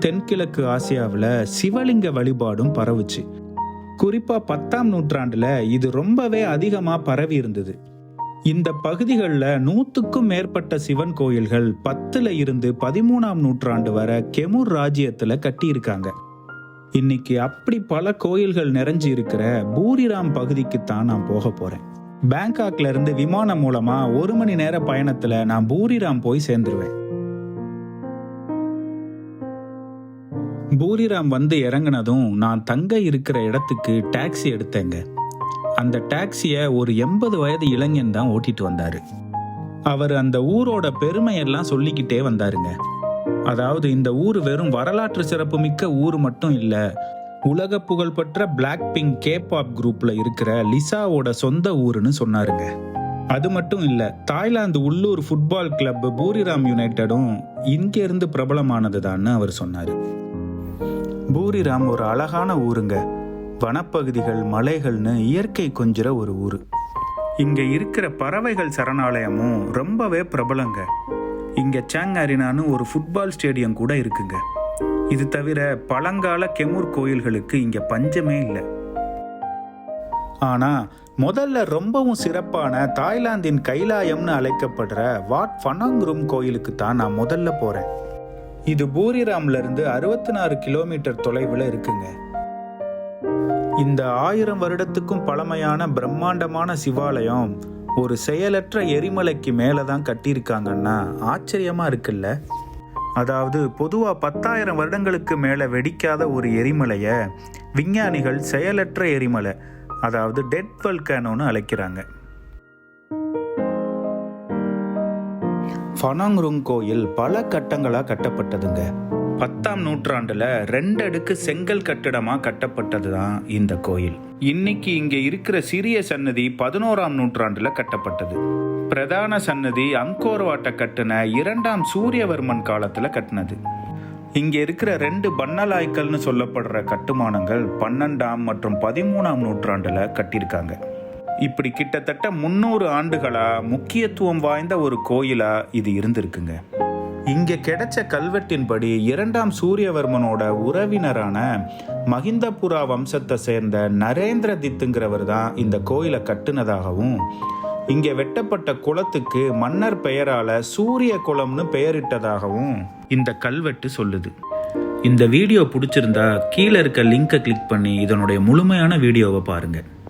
தென்கிழக்கு ஆசியாவில் சிவலிங்க வழிபாடும் பரவுச்சு. குறிப்பாக பத்தாம் நூற்றாண்டில் இது ரொம்பவே அதிகமாக பரவி இருந்தது. இந்த பகுதிகளில் நூற்றுக்கும் மேற்பட்ட சிவன் கோயில்கள் பத்தில் இருந்து பதிமூணாம் நூற்றாண்டு வரை கெமுர் ராஜ்யத்தில் கட்டியிருக்காங்க. இன்னைக்கு அப்படி பல கோயில்கள் நிறைஞ்சு இருக்கிற பூரிராம் பகுதிக்கு தான் நான் போக போகிறேன் பேங்காக்ல இருந்து விமானம் மூலமா ஒரு மணி நேர பயணத்துல நான் பூரிராம் போய் சேர்ந்துருவேன். பூரிராம் வந்து இறங்குனதும் நான் தங்க இருக்கிற இடத்துக்கு டாக்ஸி எடுத்தேங்க. அந்த டாக்ஸியை ஒரு எண்பது வயது இளைஞன் தான் ஓட்டிட்டு வந்தார். அவர் அந்த ஊரோட பெருமையெல்லாம் சொல்லிக்கிட்டே வந்தாருங்க. அதாவது இந்த ஊர் வெறும் வரலாற்று சிறப்புமிக்க ஊர் மட்டும் இல்லை உலக புகழ்பெற்ற பிளாக் பிங்க் கேபாப் குரூப்ல இருக்கிற லிசாவோட சொந்த ஊருன்னு சொன்னாருங்க. அது மட்டும் இல்லை தாய்லாந்து உள்ளூர் ஃபுட்பால் கிளப் பூரிராம் யுனைடெடும் இங்கேருந்து பிரபலமானது பிரபலமானதுதான்னு அவர் சொன்னார். பூரிராம் ஒரு அழகான ஊருங்க. வனப்பகுதிகள் மலைகள்னு இயற்கை கொஞ்சிற ஒரு ஊர். இங்கே இருக்கிற பறவைகள் சரணாலயமும் ரொம்பவே பிரபலங்க. இங்கே சாங் அரினான்னு ஒரு ஃபுட்பால் ஸ்டேடியம் கூட இருக்குங்க. இது தவிர பழங்கால கெமூர் கோயில்களுக்கு இங்கே பஞ்சமே இல்லை. ஆனால் முதல்ல ரொம்பவும் சிறப்பான தாய்லாந்தின் கைலாயம்னு அழைக்கப்படுற வாட் ஃபனாங்ரும் கோயிலுக்கு தான் நான் முதல்ல போகிறேன் இது பூரிராம்ல இருந்து அறுபத்தி நாலு கிலோமீட்டர் தொலைவில் இருக்குங்க. இந்த ஆயிரம் வருடத்துக்கும் பழமையான பிரம்மாண்டமான சிவாலயம் ஒரு செயலற்ற எரிமலைக்கு மேலே தான் கட்டியிருக்காங்கன்னா ஆச்சரியமா இருக்குல்ல? அதாவது பொதுவாக பத்தாயிரம் வருடங்களுக்கு மேலே வெடிக்காத ஒரு எரிமலையை விஞ்ஞானிகள் செயலற்ற எரிமலை அதாவது டெட் வல்கானோன்னு அழைக்கிறாங்க. ஃபனாங்ருங் கோயில் பல கட்டங்களாக கட்டப்பட்டதுங்க. பத்தாம் நூற்றாண்டுல ரெண்டு அடுக்கு செங்கல் கட்டிடமா கட்டப்பட்டது தான் இந்த கோயில். இன்னைக்கு இங்க இருக்கிற சிறிய சன்னதி பதினோராம் நூற்றாண்டுல கட்டப்பட்டது. பிரதான சன்னதி அங்கோர்வாட்டை கட்டின இரண்டாம் சூரியவர்மன் காலத்துல கட்டினது. இங்க இருக்கிற ரெண்டு பன்னலாய்க்கல்னு சொல்லப்படுற கட்டுமானங்கள் பன்னெண்டாம் மற்றும் பதிமூணாம் நூற்றாண்டுல கட்டியிருக்காங்க. இப்படி கிட்டத்தட்ட முன்னூறு ஆண்டுகளா முக்கியத்துவம் வாய்ந்த ஒரு கோயிலா இது இருந்திருக்குங்க. இங்கே கிடைச்ச கல்வெட்டின்படி இரண்டாம் சூரியவர்மனோட உறவினரான மகிந்தபுரா வம்சத்தை சேர்ந்த நரேந்திர தித்துங்கிறவர் தான் இந்த கோயிலை கட்டுனதாகவும் இங்கே வெட்டப்பட்ட குளத்துக்கு மன்னர் பெயரால சூரிய குளம்னு பெயரிட்டதாகவும் இந்த கல்வெட்டு சொல்லுது. இந்த வீடியோ பிடிச்சிருந்தா கீழே இருக்க லிங்கை கிளிக் பண்ணி இதனுடைய முழுமையான வீடியோவை பாருங்கள்